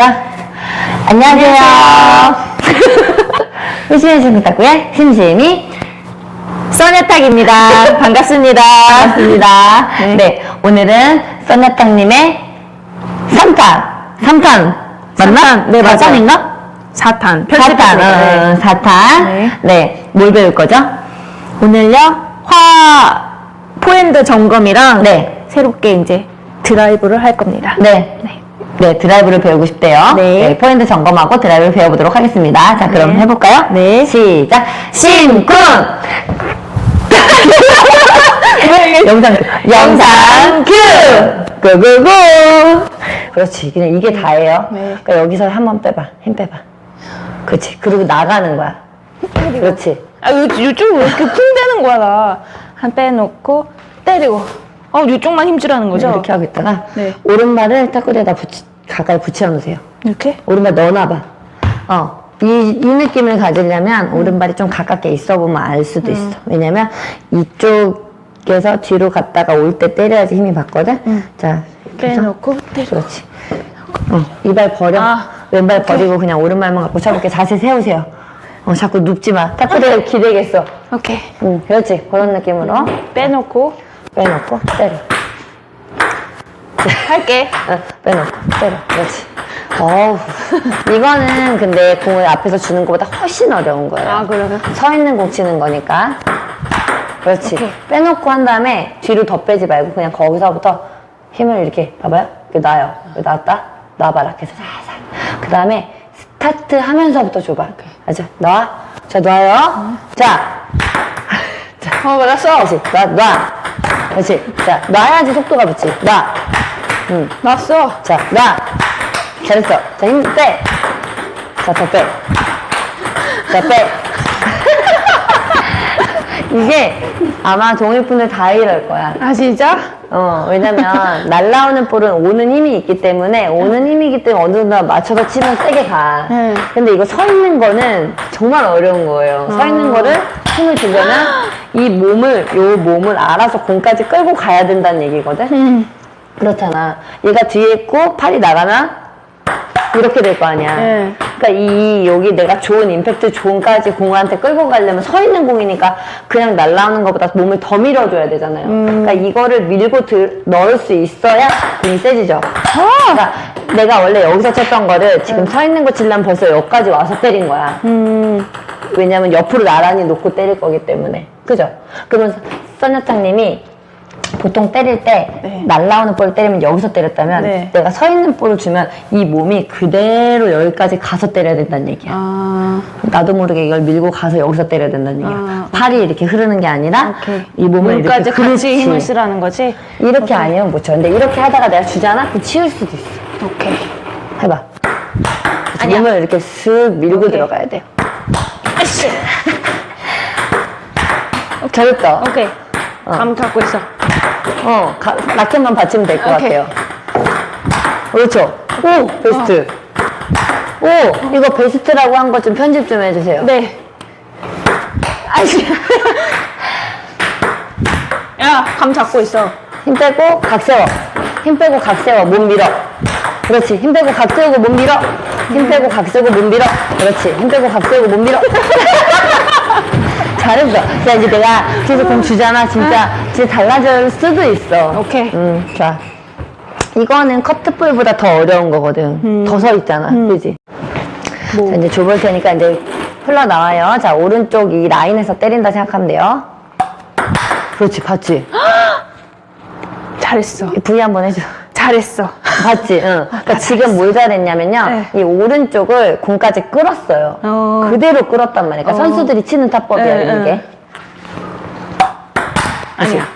자, 안녕하세요. 호시의 신부탁구의 심심이 써녀탁입니다. 반갑습니다. 반갑습니다. 네. 오늘은 써녀탁님의 3탄, 3탄, 맞나? 네, 맞아요. 4탄인가? 4탄. 4탄, 어, 4탄. 네. 네. 뭘 배울 거죠? 오늘요, 화, 포핸드 점검이랑 네. 새롭게 이제 드라이브를 할 겁니다. 네. 네. 드라이브를 배우고 싶대요. 네. 포인트 점검하고 드라이브를 배워보도록 하겠습니다. 자, 그럼 네. 해볼까요? 네. 시작. 심쿵! 영상, 영상 큐! 고고고! 그렇지. 그냥 이게 다예요. 네. 그러니까 여기서 한 번 빼봐. 힘 빼봐. 그렇지. 그리고 나가는 거야. 그렇지. 아, 요, 요쪽 왜 이렇게 쿵 되는 거야, 나. 한 빼놓고, 때리고. 어, 요쪽만 힘주라는 거죠? 이렇게 하고 있다가 네. 오른발을 탁구대에다 붙이, 가까이 붙여 놓으세요. 이렇게? 오른발 넣어놔봐. 어. 이, 이 느낌을 가지려면 오른발이 좀 가깝게 있어 보면 알 수도 있어. 왜냐면 이쪽에서 뒤로 갔다가 올 때 때려야지 힘이 받거든. 자, 이렇게 해서 빼놓고, 때리고. 그렇지. 어, 이발 버려. 아, 왼발 버리고 그냥 오른발만 갖고 차갑게 자세 세우세요. 어, 자꾸 눕지 마. 탁구대에 기대겠어. 오케이. 응, 그렇지. 그런 느낌으로 빼놓고, 빼놓고 때려. 할게. 어, 빼놓고 때려. 그렇지. 어우, 이거는 근데 공을 앞에서 주는 것보다 훨씬 어려운 거예요. 아, 그러면? 서 있는 공 치는 거니까. 그렇지. 오케이. 빼놓고 한 다음에 뒤로 더 빼지 말고 그냥 거기서부터 힘을 이렇게 봐봐요. 이렇게 놔요. 이렇게 놨다. 놔봐라. 그래서 살살. 그 다음에 스타트 하면서부터 줘봐. 알죠? 놔. 자, 놔요. 자. 어, 맞았어. 다시. 놔, 놔. 그렇지. 자, 놔야지 속도가 붙지. 놔. 응. 났어. 자, 놔. 잘했어. 자, 힘 빼. 자, 더 빼. 자, 빼. 이게 아마 동일분들 다 이럴 거야. 아, 진짜? 어, 왜냐면 날라오는 볼은 오는 힘이 있기 때문에 오는 힘이기 때문에 어느 정도 맞춰서 치면 세게 가. 네. 근데 이거 서 있는 거는 정말 어려운 거예요. 서 있는 거를 힘을 주려면 이 몸을, 요 몸을 알아서 공까지 끌고 가야 된다는 얘기거든. 음. 그렇잖아. 얘가 뒤에 있고 팔이 나가면 이렇게 될 거 아니야. 네. 그러니까 이 여기 내가 좋은 임팩트 존까지 공한테 끌고 가려면 서 있는 공이니까 그냥 날라오는 것보다 몸을 더 밀어줘야 되잖아요. 그러니까 이거를 밀고 들, 넣을 수 있어야 공이 세지죠. 그러니까 내가 원래 여기서 쳤던 거를 지금 서 있는 거 치려면 벌써 여기까지 와서 때린 거야. 음. 왜냐면 옆으로 나란히 놓고 때릴 거기 때문에. 그죠? 그러면 써녀탕님이 보통 때릴 때 네. 날라오는 볼을 때리면 여기서 때렸다면 네. 내가 서 있는 볼을 주면 이 몸이 그대로 여기까지 가서 때려야 된다는 얘기야. 아, 나도 모르게 이걸 밀고 가서 여기서 때려야 된다는 얘기야. 아, 팔이 이렇게 흐르는 게 아니라 오케이. 이 몸을 몸까지 이렇게 같이. 힘을 쓰라는 거지? 이렇게 아니면 못 쳐. 근데 이렇게 하다가 내가 주잖아? 그럼 치울 수도 있어. 오케이. 해봐. 아니야. 몸을 이렇게 슥 밀고 오케이. 들어가야 돼요. 아씨. 잘했다. 오케이. 감 잡고 있어. 어, 가, 라켓만 받치면 될 것 오케이. 같아요. 그렇죠. 오, 베스트. 오, 이거 베스트라고 한거좀 편집 좀 해주세요. 네. 아씨. 야, 감 잡고 있어. 힘 빼고 각 세워. 힘 빼고 각 세워. 몸 밀어. 그렇지. 힘 빼고 각 세우고 몸 밀어. 힘 빼고 각 세우고 몸 밀어. 그렇지. 힘 빼고 각 세우고 몸 밀어. 잘했어. 자, 이제 내가 계속 공 주잖아. 진짜, 진짜 달라질 수도 있어. 오케이. 음, 좋아. 이거는 커트볼보다 더 어려운 거거든. 더 서 있잖아. 그지? 뭐. 자, 이제 줘볼 테니까 이제 흘러나와요. 자, 오른쪽 이 라인에서 때린다 생각하면 돼요. 그렇지, 봤지? 잘했어. V 한번 해줘. 잘했어. 봤지? 응. 그러니까 지금 뭘 잘했냐면요. 네. 이 오른쪽을 공까지 끌었어요. 어. 그대로 끌었단 말이야. 그러니까 어. 선수들이 치는 타법이야, 네, 이런 네. 게. 아니야.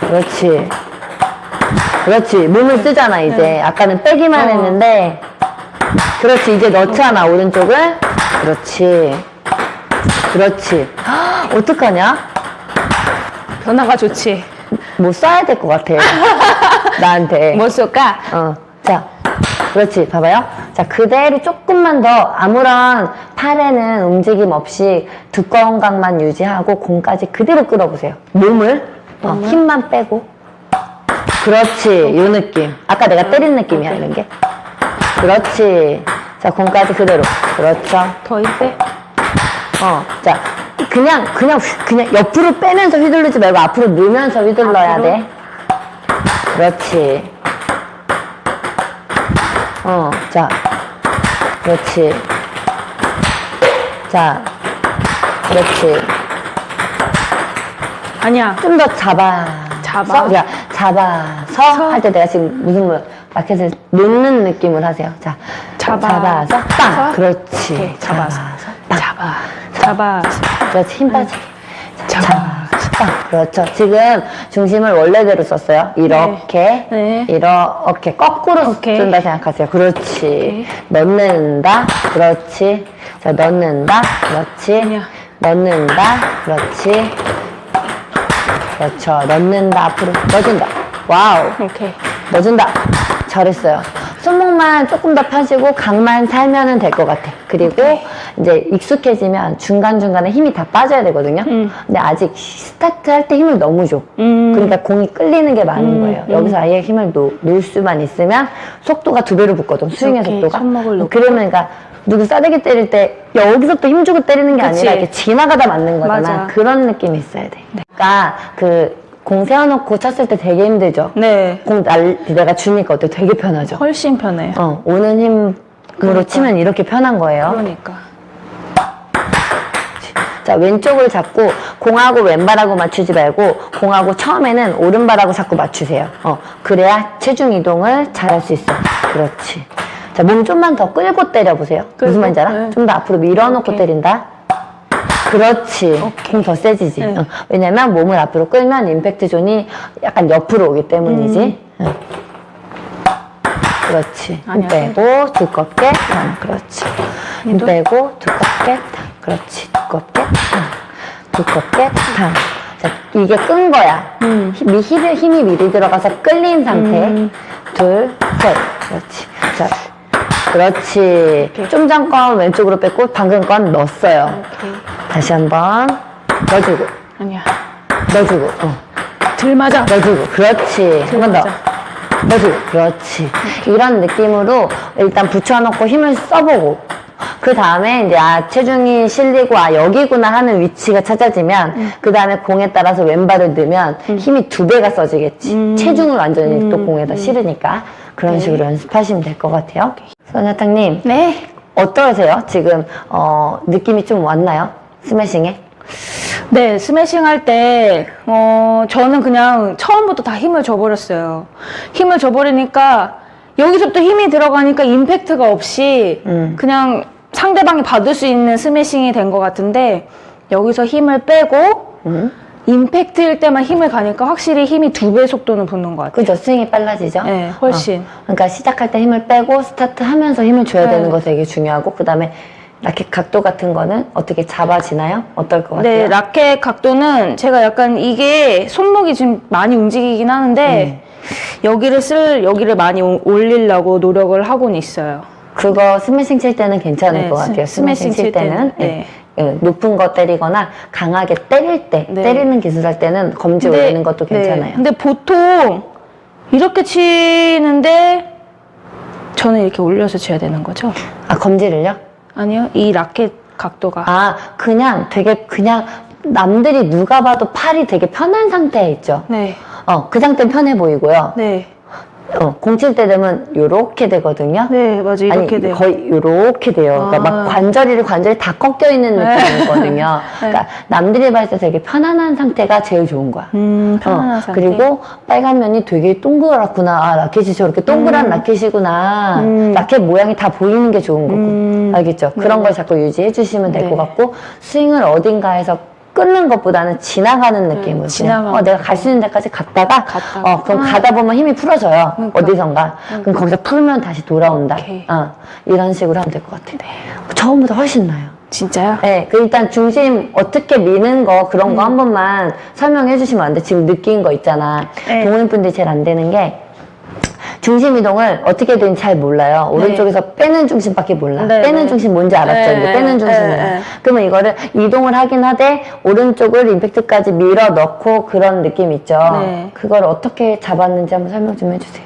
그렇지. 그렇지. 몸을 쓰잖아, 이제. 네. 아까는 빼기만 어. 했는데. 그렇지. 이제 넣잖아, 오른쪽을. 그렇지. 그렇지. 헉, 어떡하냐? 변화가 좋지. 뭐 써야 될 것 같아. 나한테. 뭐 쓸까? 어. 자. 그렇지. 봐봐요. 자, 그대로 조금만 더 아무런 팔에는 움직임 없이 두꺼운 각만 유지하고 공까지 그대로 끌어보세요. 몸을 어, 힘만 빼고. 그렇지. 요 느낌. 아까 내가 때린 느낌이야, 이런 게. 그렇지. 자, 공까지 그대로. 그렇죠. 더 힘 빼. 어, 자, 그냥, 그냥, 휘- 그냥 옆으로 빼면서 휘두르지 말고 앞으로 넣으면서 휘둘러야 앞으로? 돼. 그렇지. 어, 자, 그렇지. 자, 그렇지. 아니야. 좀 더 잡아. 잡아? 그러니까 잡아서 서. 할 때 내가 지금 무슨 뭐 라켓을 놓는 느낌을 하세요. 자, 잡아. 잡아서 빵. 서. 그렇지. 오케이, 잡아서. 빵. 잡아. 잡아. 그렇지. 힘 빠지게. 잡아. 빵. 그렇죠. 지금 중심을 원래대로 썼어요. 이렇게. 네. 이렇게 거꾸로 오케이. 쓴다 생각하세요. 그렇지. 넣는다. 그렇지. 자, 넣는다. 그렇지. 아니야. 넣는다. 그렇지. 그렇죠. 넣는다. 앞으로. 넣어준다. 와우. 오케이. 넣어준다. 잘했어요. 손목만 조금 더 펴시고 각만 살면은 될 것 같아. 그리고 이제 익숙해지면 중간중간에 힘이 다 빠져야 되거든요. 음. 근데 아직 스타트 할 때 힘을 너무 줘. 음. 그러니까 공이 끌리는 게 많은 음, 거예요. 음. 여기서 아예 힘을 놓, 놓을 수만 있으면 속도가 두 배로 붙거든. 스윙의 속도가. 그러면 그러니까 누구 싸대기 때릴 때 여기서부터 힘 주고 때리는 게 그치. 아니라 이렇게 지나가다 맞는 거잖아. 맞아. 그런 느낌이 있어야 돼. 그러니까 그 공 세워놓고 쳤을 때 되게 힘들죠. 네. 공 날, 내가 주니까 어때? 되게 편하죠? 훨씬 편해요. 어, 오는 힘으로 그러니까. 치면 이렇게 편한 거예요. 그러니까. 자, 왼쪽을 잡고 공하고 왼발하고 맞추지 말고 공하고 처음에는 오른발하고 자꾸 맞추세요. 어, 그래야 체중 이동을 잘할 수 있어. 그렇지. 자, 몸 좀만 더 끌고 때려보세요. 끌고? 무슨 말인지 알아? 네. 좀더 앞으로 밀어놓고 오케이. 때린다. 그렇지. 공 더 세지지. 네. 어, 왜냐면 몸을 앞으로 끌면 임팩트 존이 약간 옆으로 오기 때문이지. 음. 어. 그렇지. 힘. 빼고 두껍게 탕. 그렇지. 힘? 빼고 두껍게 탕. 그렇지. 두껍게 탕. 두껍게 탕. 자, 이게 끈 거야. 음. 힘이, 힘이, 힘이 미리 들어가서 끌린 상태. 음. 둘, 셋. 그렇지. 자, 그렇지. 좀전 건 왼쪽으로 뺐고 방금 건 넣었어요. 오케이. 다시 한번 넣어주고, 아니야. 넣어주고, 어. 들 맞아. 넣어주고, 그렇지. 한 번 더. 넣어주고, 그렇지. 이런 느낌으로 일단 붙여놓고 힘을 써보고, 그 다음에 이제 아, 체중이 실리고, 아, 여기구나 하는 위치가 찾아지면, 그 다음에 공에 따라서 왼발을 넣으면 힘이 두 배가 써지겠지. 체중을 완전히 또 공에다 실으니까. 그런 식으로 연습하시면 될 것 같아요. 선야탕님, 네. 어떠세요? 지금, 어, 느낌이 좀 왔나요? 스매싱에? 네, 스매싱 할 때, 어, 저는 그냥 처음부터 다 힘을 줘버렸어요. 힘을 줘버리니까, 여기서부터 힘이 들어가니까 임팩트가 없이, 음. 그냥 상대방이 받을 수 있는 스매싱이 된 것 같은데, 여기서 힘을 빼고, 음? 임팩트일 때만 힘을 가니까 확실히 힘이 두 배 속도는 붙는 것 같아요. 그죠? 스윙이 빨라지죠? 네, 훨씬. 어. 그러니까 시작할 때 힘을 빼고 스타트 하면서 힘을 줘야 네. 되는 거 되게 중요하고, 그 다음에 라켓 각도 같은 거는 어떻게 잡아지나요? 어떨 것 같아요? 네, 라켓 각도는 제가 약간 이게 손목이 지금 많이 움직이긴 하는데, 여기를 쓸, 여기를 많이 오- 올리려고 노력을 하고는 있어요. 그거 스매싱 칠 때는 괜찮을 네, 것 스- 같아요. 스매싱 스매싱 칠칠 때는. 네. 예, 높은 거 때리거나 강하게 때릴 때, 네. 때리는 기술 할 때는 검지 근데- 올리는 것도 네, 괜찮아요. 근데 보통 이렇게 치는데 저는 이렇게 올려서 쳐야 되는 거죠? 아, 검지를요? 아니요, 이 라켓 각도가. 아, 그냥 되게 그냥 남들이 누가 봐도 팔이 되게 편한 상태에 있죠. 네, 어, 그 상태는 편해 보이고요. 네, 어, 공칠 때 되면 요렇게 되거든요. 네, 맞아 이렇게 아니, 돼요. 거의 요렇게 돼요. 그러니까 아. 막 관절이 관절이 다 꺾여 있는 네. 느낌이거든요. 네. 그러니까 남들이 봤을 때 되게 편안한 상태가 제일 좋은 거야. 음, 편안한 어, 상태. 그리고 빨간 면이 되게 동그랗구나. 아, 라켓이 저렇게 동그란 라켓이구나. 음. 라켓 모양이 다 보이는 게 좋은 거고. 음. 알겠죠? 그런 걸 자꾸 유지해 주시면 될 네. 것 같고, 스윙을 어딘가에서 끊는 것보다는 지나가는 느낌으로. 그냥, 지나가는 어, 내가 갈 수 있는 데까지 갔다가, 갔다가. 어, 그럼 아. 가다 보면 힘이 풀어져요. 그러니까. 어디선가. 그럼 거기서 풀면 다시 돌아온다. 오케이. 어, 이런 식으로 하면 될 것 같아요. 처음보다 훨씬 나아요. 진짜요? 네, 그 일단 중심 어떻게 미는 거 그런 거 한 번만 설명해 주시면 안 돼? 지금 느낀 거 있잖아. 네. 동호인분들이 제일 안 되는 게 중심 이동을 어떻게든 잘 몰라요. 오른쪽에서 빼는 중심밖에 몰라. 네, 빼는 네. 중심 뭔지 알았죠? 네, 이제 네, 빼는 중심 네. 네. 그러면 이거를 이동을 하긴 하되 오른쪽을 임팩트까지 밀어 넣고 그런 느낌 있죠? 네. 그걸 어떻게 잡았는지 한번 설명 좀 해주세요.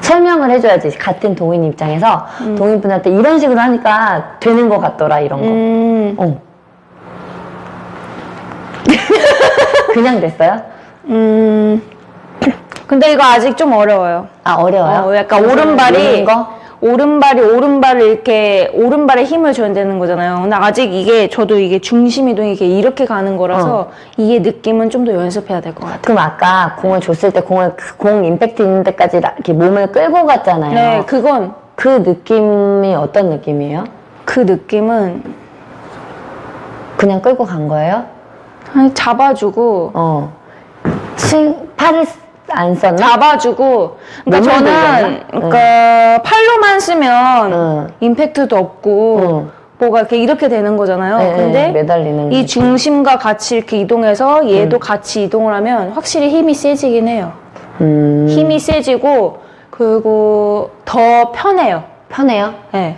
설명을 해줘야지. 같은 동인 입장에서 동인분한테 이런 식으로 하니까 되는 것 같더라, 이런 거. 음, 어. 그냥 됐어요? 음. 근데 이거 아직 좀 어려워요. 아, 어려워요? 어, 약간 오른발이? 오른발이 오른발을 이렇게 오른발에 힘을 줘야 되는 거잖아요. 근데 아직 이게 저도 이게 중심 이동이 이게 이렇게 가는 거라서 어. 이게 느낌은 좀 더 연습해야 될 것 같아요. 그럼 아까 공을 줬을 때 공을 그공 임팩트 있는 데까지 라- 이렇게 몸을 끌고 갔잖아요. 네, 그건 그 느낌이 어떤 느낌이에요? 그 느낌은 그냥 끌고 간 거예요? 아니, 잡아주고 어. 친, 팔을 안 썼나? 잡아주고 그러니까 몸을 저는 돌렸나? 그러니까 팔로만 쓰면 응. 임팩트도 없고 응. 뭐가 이렇게 이렇게 되는 거잖아요. 네, 근데 네, 매달리는 이 거지. 중심과 같이 이렇게 이동해서 얘도 같이 이동을 하면 확실히 힘이 세지긴 해요. 음, 힘이 세지고 그리고 더 편해요. 편해요? 예.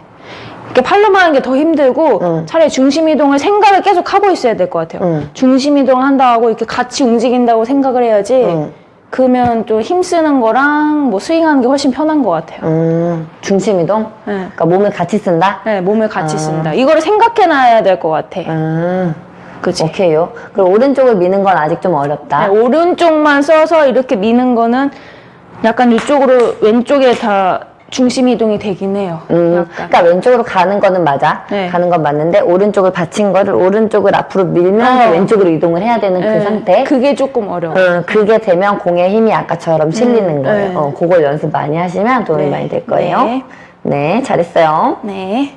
이렇게 팔로만 하는 게 더 힘들고 응. 차라리 중심 이동을 생각을 계속 하고 있어야 될 것 같아요. 응. 중심 이동을 한다고 이렇게 같이 움직인다고 생각을 해야지. 응. 그러면 또 힘 쓰는 거랑 뭐 스윙하는 게 훨씬 편한 것 같아요. 음, 중심 이동? 예. 그러니까 몸을 같이 쓴다? 네, 몸을 같이 아. 쓴다. 이거를 생각해놔야 될 것 같아. 음, 그치? 오케이요. 그리고 오른쪽을 미는 건 아직 좀 어렵다. 네, 오른쪽만 써서 이렇게 미는 거는 약간 이쪽으로 왼쪽에 다 중심 이동이 되긴 해요. 음, 약간. 그러니까 왼쪽으로 가는 거는 맞아. 네. 가는 건 맞는데 오른쪽을 받친 거를 오른쪽을 앞으로 밀면서 어. 왼쪽으로 이동을 해야 되는 그 네, 상태. 그게 조금 어려워. 어, 그게 되면 공의 힘이 아까처럼 실리는 거예요. 네. 어, 그걸 연습 많이 하시면 도움이 네. 많이 될 거예요. 네. 네, 잘했어요. 네.